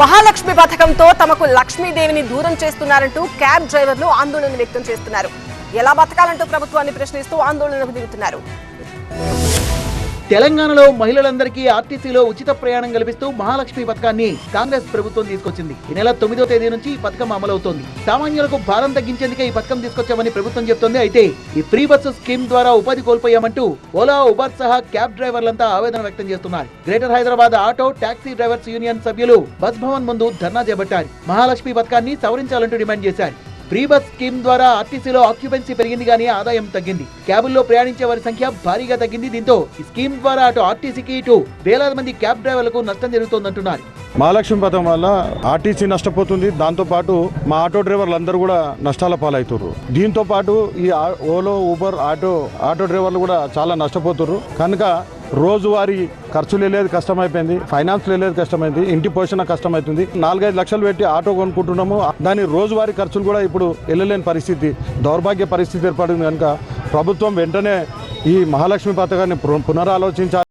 మహాలక్ష్మి పథకంతో తమకు లక్ష్మీదేవిని దూరం చేస్తున్నారంటూ క్యాబ్ డ్రైవర్లు ఆందోళన వ్యక్తం చేస్తున్నారు. ఎలా బతకాలంటూ ప్రభుత్వాన్ని ప్రశ్నిస్తూ ఆందోళనకు దిగుతున్నారు. తెలంగాణలో మహిళలందరికీ ఆర్టీసీలో ఉచిత ప్రయాణం కల్పిస్తూ మహాలక్ష్మి పథకాన్ని కాంగ్రెస్ ప్రభుత్వం తీసుకొచ్చింది. ఈ నెల తొమ్మిదో తేదీ నుంచి ఈ పథకం అమలవుతోంది. సామాన్యులకు భారం తగ్గించేందుకే ఈ పథకం తీసుకొచ్చామని ప్రభుత్వం చెప్తోంది. అయితే ఈ ఫ్రీ బస్సు స్కీమ్ ద్వారా ఉపాధి కోల్పోయామంటూ ఓలా ఉబర్ సహా క్యాబ్ డ్రైవర్లంతా ఆవేదన వ్యక్తం చేస్తున్నారు. Greater Hyderabad auto taxi drivers union సభ్యులు బస్ భవన్ ముందు ధర్నా చేపట్టారు. మహాలక్ష్మి పథకాన్ని సవరించాలంటూ డిమాండ్ చేశారు. ప్రీ బస్ స్కీమ్ ద్వారా ఆర్టీసీలో ఆక్యుపెన్సీ పెరిగింది కానీ ఆదాయం తగ్గింది. క్యాబుల్లో ప్రయాణించే వారి సంఖ్య భారీగా తగ్గింది. దీంతో ఈ స్కీమ్ ద్వారా అటు ఆర్టీసీకి ఇటు వేలాది మంది క్యాబ్ డ్రైవర్లకు నష్టం జరుగుతోందంటున్నారు. మహాలక్ష్మి పథకం వల్ల ఆర్టీసీ నష్టపోతుంది. దాంతో పాటు మా ఆటో డ్రైవర్లు అందరూ కూడా నష్టాల పాలవుతున్నారు దీంతో పాటు ఈ ఓలో ఊబర్ ఆటో ఆటో డ్రైవర్లు కూడా చాలా నష్టపోతున్నారు కనుక రోజువారీ ఖర్చులు వెళ్ళేది కష్టమైపోయింది. ఫైనాన్స్ వెళ్ళేది కష్టమైంది. ఇంటి పోషణ కష్టమవుతుంది నాలుగైదు లక్షలు పెట్టి ఆటో కొనుక్కుంటున్నాము. దాని రోజువారీ ఖర్చులు కూడా ఇప్పుడు వెళ్ళలేని పరిస్థితి. దౌర్భాగ్య పరిస్థితి ఏర్పడింది కనుక ప్రభుత్వం వెంటనే ఈ మహాలక్ష్మి పథకాన్ని పునరాలోచించాలి.